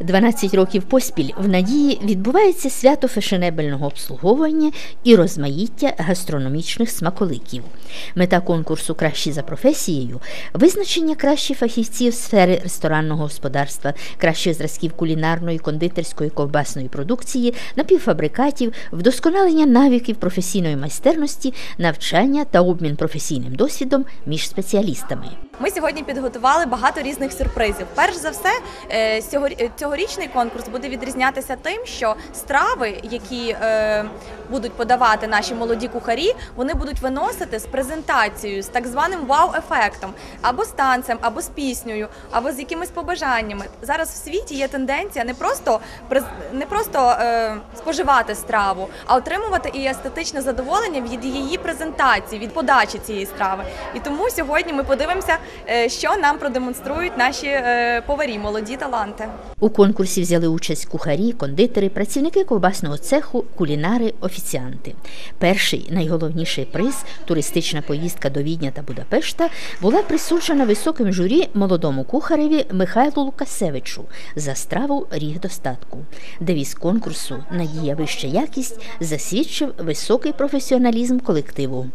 12 років поспіль в надії відбувається свято фешенебельного обслуговування і розмаїття гастрономічних смаколиків. Мета конкурсу Кращі за професією визначення кращих фахівців сфери ресторанного господарства, кращих зразків кулінарної, кондитерської, ковбасної продукції, напівфабрикатів, вдосконалення навиків професійної майстерності, навчання та обмін професійним досвідом між спеціалістами. Ми сьогодні підготували багато різних сюрпризів. Перш за все, е, е, цьогорічний конкурс буде відрізнятися тим, що страви, які е, будуть подавати наші молоді кухарі, вони будуть виносити з презентацією, з так званим вау-ефектом, або з танцем, або з піснею, або з якимись побажаннями. Зараз в світі є тенденція не просто не просто споживати страву, а отримувати і естетичне задоволення від її презентації, від подачі цієї страви. І тому сьогодні ми подивимося, що нам продемонструють наші е, поварі, молоді таланти. У конкурсі взяли участь кухарі, кондитери, працівники ковбасного цеху, кулінари, офіціанти. Перший найголовніший приз туристична поїздка до Відня та Будапешта була присуджена високим журі молодому кухареві Михайлу Лукасевичу за страву ріг достатку. Девіз конкурсу Надія вища якість засвідчив високий професіоналізм колективу.